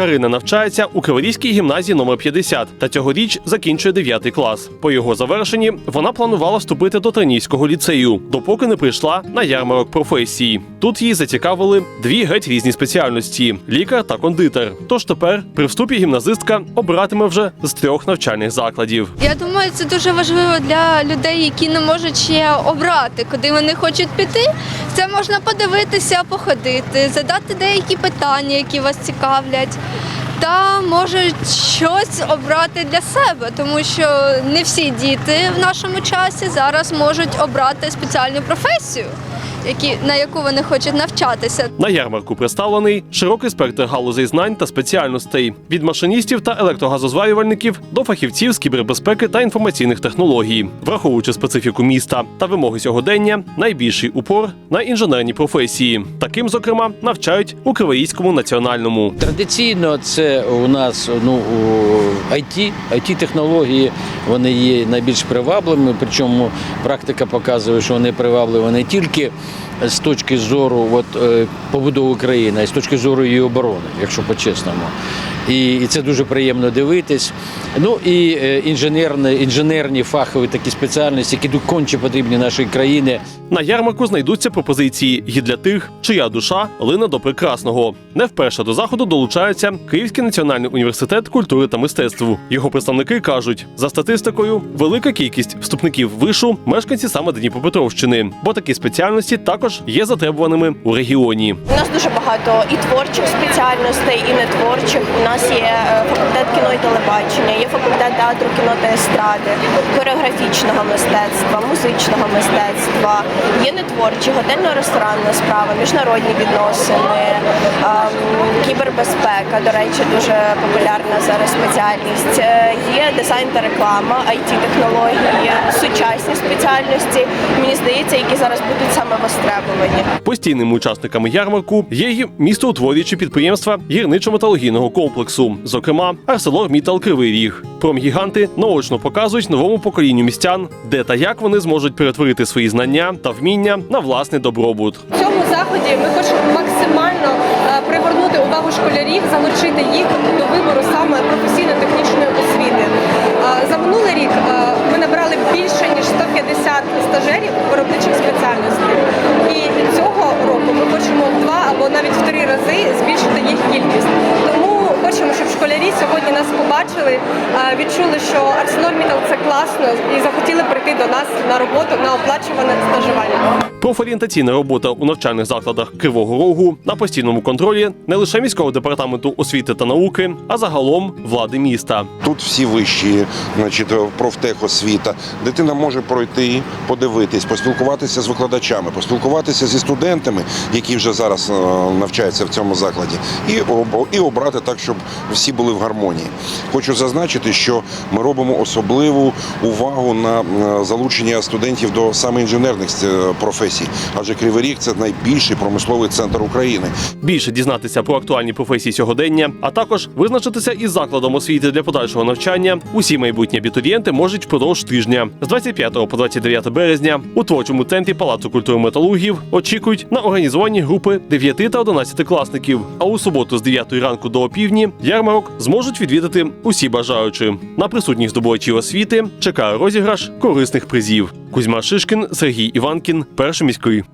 Карина навчається у Криворізькій гімназії номер 50 та цьогоріч закінчує 9 клас. По його завершенні вона планувала вступити до Тернійського ліцею, допоки не прийшла на ярмарок професії. Тут її зацікавили дві геть різні спеціальності лікар та кондитер. Тож тепер при вступі гімназистка обиратиме вже з трьох навчальних закладів. Я думаю, це дуже важливо для людей, які не можуть ще обрати, куди вони хочуть піти. Це можна подивитися, походити, задати деякі питання, які вас цікавлять. Та можуть щось обрати для себе, тому що не всі діти в нашому часі зараз можуть обрати спеціальну професію, які, на яку вони хочуть навчатися. На ярмарку представлений широкий спектр галузей знань та спеціальностей від машиністів та електрогазозварювальників до фахівців з кібербезпеки та інформаційних технологій, враховуючи специфіку міста та вимоги сьогодення, найбільший упор на інженерні професії. Таким, зокрема, навчають у Криворізькому національному. Традиційно це у нас ну у IT, it технології вони є найбільш привабливими. Причому практика показує, що вони привабливі не тільки з точки зору от, е, побудови країни, а з точки зору її оборони, якщо по-чесному. І, і це дуже приємно дивитись. Ну і е, інженерні, інженерні фахові такі спеціальності, які конче потрібні нашій країні. На ярмарку знайдуться пропозиції і для тих, чия душа лине до прекрасного. Не вперше до заходу долучається Київський національний університет культури та мистецтв. Його представники кажуть, за статистикою, велика кількість вступників вишу мешканці саме Дніпропетровщини, бо такі спеціальності також є затребуваними у регіоні. У нас дуже багато і творчих спеціальностей, і нетворчих. У нас є е, факультет кіно і телебачення, є факультет театру, кіно та естради, хореографічного мистецтва, музичного мистецтва, є нетворчі, готельно-ресторанна справа, міжнародні відносини, ем, кібербезпека, до речі, дуже популярна зараз спеціальність. Е, Є дизайн та реклама, it технології, сучасні спеціальності. Мені здається, які зараз будуть саме востребовані. Постійними учасниками ярмарку є й містоутворюючі підприємства гірничо-металургійного комплексу, зокрема ArcelorMittal Кривий Ріг. Промгіганти наочно показують новому поколінню містян, де та як вони зможуть перетворити свої знання та вміння на власний добробут. В цьому заході ми хочемо максимально школярів, залучити їх до вибору саме професійно-технічної освіти. За минулий рік ми набрали більше ніж 150 стажерів виробничих спеціальностей. І цього року ми хочемо в два або навіть в три рази збільшити їх кількість. Тому хочемо, щоб школярі сьогодні нас побачили, відчули, що ArcelorMittal – це класно і захотіли прийти до нас на роботу на оплачуване стажування. Профорієнтаційна робота у навчальних закладах Кривого Рогу на постійному контролі не лише міського департаменту освіти та науки, а загалом влади міста. Тут всі вищі, значить, профтехосвіта. Дитина може пройти, подивитись, поспілкуватися з викладачами, поспілкуватися зі студентами, які вже зараз е, навчаються в цьому закладі, і обрати так, щоб всі були в гармонії. Хочу зазначити, що ми робимо особливу увагу на е, залучення студентів до саме інженерних е, професій, адже Кривий Ріг – це найбільший промисловий центр України. Більше дізнатися про актуальні професії сьогодення, а також визначитися із закладом освіти для подальшого навчання. Усі майбутні абітурієнти можуть впродовж тижня з 25 по 29 березня у творчому центрі Палацу культури металургів очікують на організовані групи 9 та 11 класників. А у суботу з 9 ранку до опівдні ярмарок зможуть відвідати усі бажаючі. На присутніх здобувачів освіти чекає розіграш корисних призів. Кузьма Шишкін, Сергій Іванкін, перший міський.